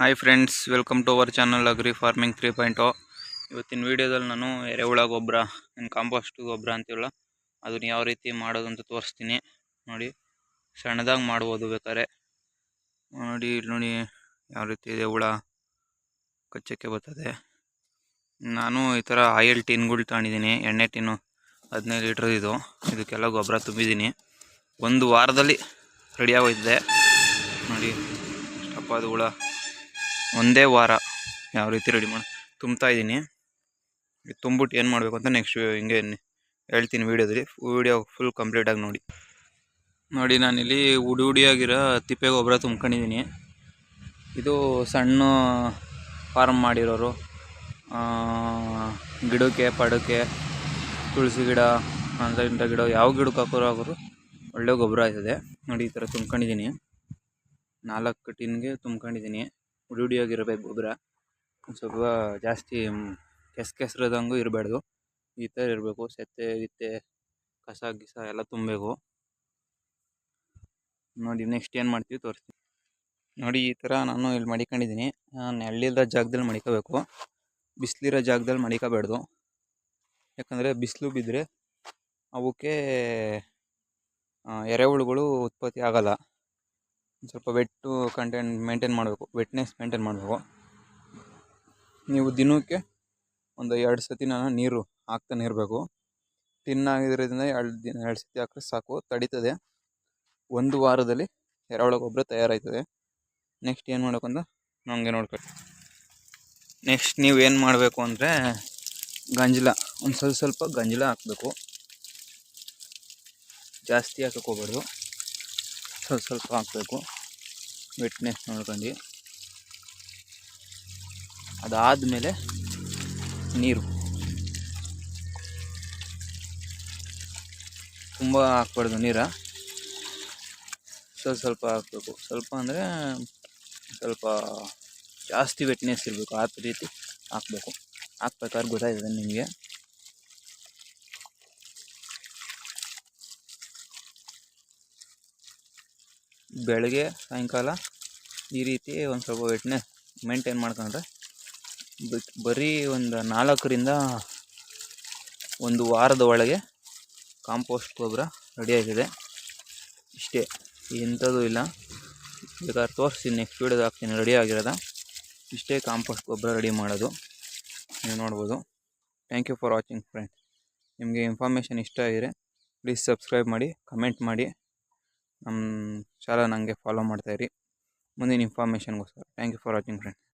Hi friends welcome to our channel agri farming three point ಇವತ್ತಿನ ವೀಡಿಯೋದಲ್ಲಿ ನಾನು ಎರೆಹುಳ ಗೊಬ್ಬರ ಏನು ಕಾಂಪೋಸ್ಟ್ ಗೊಬ್ಬರ ಅಂತೀವಲ್ಲ, ಅದನ್ನ ಯಾವ ರೀತಿ ಮಾಡೋದು ಅಂತ ತೋರಿಸ್ತೀನಿ. ನೋಡಿ, ಸಣ್ಣದಾಗಿ ಮಾಡ್ಬೋದು ಬೇಕಾದ್ರೆ. ನೋಡಿ, ಇಲ್ಲಿ ನೋಡಿ ಯಾವ ರೀತಿ ಇದೆ ಹುಳ, ಕಚ್ಚಕ್ಕೆ ಬರ್ತದೆ. ನಾನು ಈ ಥರ ಆಯಿಲ್ ಟಿನ್ಗಳು ತಗೊಂಡಿದ್ದೀನಿ, ಎಣ್ಣೆ ಟಿನ್ನು ಹದಿನೈದು ಲೀಟ್ರ್ ಇದು. ಇದಕ್ಕೆಲ್ಲ ಗೊಬ್ಬರ ತುಂಬಿದ್ದೀನಿ. ಒಂದು ವಾರದಲ್ಲಿ ರೆಡಿ ಆಗೋಯ್ತದೆ. ನೋಡಿ ಅದು ಹುಳ. ಒಂದೇ ವಾರ ಯಾವ ರೀತಿ ರೆಡಿ ಮಾಡಿ. ತುಂಬ್ತಾ ಇದ್ದೀನಿ. ಇದು ತುಂಬಿಟ್ಟು ಏನು ಮಾಡಬೇಕು ಅಂತ ನೆಕ್ಸ್ಟ್ ಹಿಂಗೆ ಹೇಳ್ತೀನಿ ವೀಡಿಯೋದಲ್ಲಿ ವೀಡಿಯೋ ಫುಲ್ ಕಂಪ್ಲೀಟಾಗಿ ನೋಡಿ. ನೋಡಿ, ನಾನಿಲ್ಲಿ ಉಡಿ ಉಡಿಯಾಗಿರೋ ತಿಪ್ಪೆ ಗೊಬ್ಬರ ತುಂಬ್ಕೊಂಡಿದ್ದೀನಿ. ಇದು ಸಣ್ಣ ಫಾರ್ಮ್ ಮಾಡಿರೋರು. ಗಿಡಕ್ಕೆ, ಪಡಕ್ಕೆ, ತುಳಸಿ ಗಿಡ ಅಂತ ಇಂಥ ಗಿಡ, ಯಾವ ಗಿಡಕ್ಕೆ ಹಾಕೋರು ಹಾಕೋರು ಒಳ್ಳೆ ಗೊಬ್ಬರ ಆಯ್ತದೆ. ನೋಡಿ, ಈ ಥರ ತುಂಬ್ಕೊಂಡಿದ್ದೀನಿ. ನಾಲ್ಕು ಟಿನ್ಗೆ ತುಂಬ್ಕೊಂಡಿದ್ದೀನಿ. ಉಡಿ ಉಡಿಯಾಗಿರ್ಬೇಕು ಗೊಬ್ಬರ ಸ್ವಲ್ಪ ಜಾಸ್ತಿ ಕೆಸ್ ಕೆಸ್ರದಂಗು ಇರಬಾರ್ದು. ಈ ಥರ ಇರಬೇಕು. ಸೆತ್ತೆ ಗಿತ್ತೆ ಕಸ, ಗಿಸ ಎಲ್ಲ ತುಂಬಬೇಕು. ನೋಡಿ ನೆಕ್ಸ್ಟ್ ಏನು ಮಾಡ್ತೀವಿ ತೋರಿಸ್ತೀನಿ. ನೋಡಿ, ಈ ಥರ ನಾನು ಇಲ್ಲಿ ಮಡಿಕೊಂಡಿದ್ದೀನಿ. ನೆರಳಿರೋ ಜಾಗದಲ್ಲಿ ಮಡಿಕೋಬೇಕು. ಬಿಸಿಲಿರೋ ಜಾಗದಲ್ಲಿ ಮಡಿಕೋಬಾರ್ದು. ಯಾಕಂದರೆ ಬಿಸಿಲು ಬಿದ್ದರೆ ಅವಕ್ಕೆ ಎರೆಹುಳುಗಳು ಉತ್ಪತ್ತಿ ಆಗಲ್ಲ. ಸ್ವಲ್ಪ ವೆಟ್ಟು ಕಂಟೆಂಟ್ ಮೇಂಟೈನ್ ಮಾಡಬೇಕು ವೆಟ್ನೆಸ್ ಮೇಂಟೈನ್ ಮಾಡಬೇಕು. ನೀವು ದಿನಕ್ಕೆ ಒಂದು ಎರಡು ಸತಿ ನಾನು ನೀರು ಹಾಕ್ತಾನೆ ಇರಬೇಕು. ತಿನ್ನಾಗಿರೋದ್ರಿಂದ ಎರಡು ದಿನ ಎರಡು ಸತಿ ಹಾಕಿದ್ರೆ ಸಾಕು, ತಡೀತದೆ. ಒಂದು ವಾರದಲ್ಲಿ ಎರೆಹುಳ ಗೊಬ್ಬರ ತಯಾರಾಯ್ತದೆ. ನೆಕ್ಸ್ಟ್ ಏನು ಮಾಡಬೇಕು ಅಂತ ನಮಗೆ ನೋಡ್ಕೊಳ್ಳಿ ನೆಕ್ಸ್ಟ್ ನೀವು ಏನು ಮಾಡಬೇಕು ಅಂದರೆ ಗಂಜಲ, ಒಂದು ಸ್ವಲ್ಪ ಸ್ವಲ್ಪ ಗಂಜಲ ಹಾಕಬೇಕು. ಜಾಸ್ತಿ ಹಾಕಕ್ಕೆ ಹೋಗ್ಬಾರ್ದು. ಸ್ವಲ್ಪ ಸ್ವಲ್ಪ ಹಾಕಬೇಕು. ವೆಟ್ನೆಸ್ ನೋಡ್ಕೊಂಡು. ಅದಾದಮೇಲೆ ನೀರು. ತುಂಬ ಹಾಕ್ಬಾರ್ದು ನೀರ. ಸ್ವಲ್ಪ ಸ್ವಲ್ಪ ಹಾಕಬೇಕು. ಸ್ವಲ್ಪ ಅಂದರೆ ಸ್ವಲ್ಪ ಜಾಸ್ತಿ ವೆಟ್ನೆಸ್ ಇರಬೇಕು. ಆ ರೀತಿ ಹಾಕಬೇಕು. ಹಾಕ್ಬೇಕಾದ್ರೆ ಗೊತ್ತಾಯ್ತದೆ ನಿಮಗೆ. ಬೆಳಗ್ಗೆ, ಸಾಯಂಕಾಲ ಈ ರೀತಿ ಒಂದು ಸ್ವಲ್ಪ ವೆಟ್ನೆಸ್ ಮೇಂಟೈನ್ ಮಾಡ್ಕೊಂಡ್ರೆ ಬರೀ ಒಂದು ನಾಲ್ಕರಿಂದ ಒಂದು ವಾರದ ಒಳಗೆ ಕಾಂಪೋಸ್ಟ್ ಗೊಬ್ಬರ ರೆಡಿಯಾಗಿದೆ ಇಷ್ಟೇ ಎಂಥದ್ದು ಇಲ್ಲ. ಬೇಕಾದ್ರೆ ತೋರಿಸ್ತೀನಿ ನೆಕ್ಸ್ಟ್ ವೀಡಿಯೋದು ಹಾಕ್ತೀನಿ ರೆಡಿ ಆಗಿರೋದ. ಇಷ್ಟೇ ಕಾಂಪೋಸ್ಟ್ ಗೊಬ್ಬರ ರೆಡಿ ಮಾಡೋದು. ನೀವು ನೋಡ್ಬೋದು. Thank you for watching friend ನಿಮಗೆ ಇನ್ಫಾರ್ಮೇಷನ್ ಇಷ್ಟ ಆಗಿದೆ ಪ್ಲೀಸ್ ಸಬ್ಸ್ಕ್ರೈಬ್ ಮಾಡಿ ಕಮೆಂಟ್ ಮಾಡಿ. ನಮ್ಮ ಚಾನಲ್ ನನಗೆ ಫಾಲೋ ಮಾಡ್ತಾಯಿರಿ ಮುಂದಿನ ಇನ್ಫಾರ್ಮೇಷನ್ಗೋಸ್ಕರ thank you for watching friend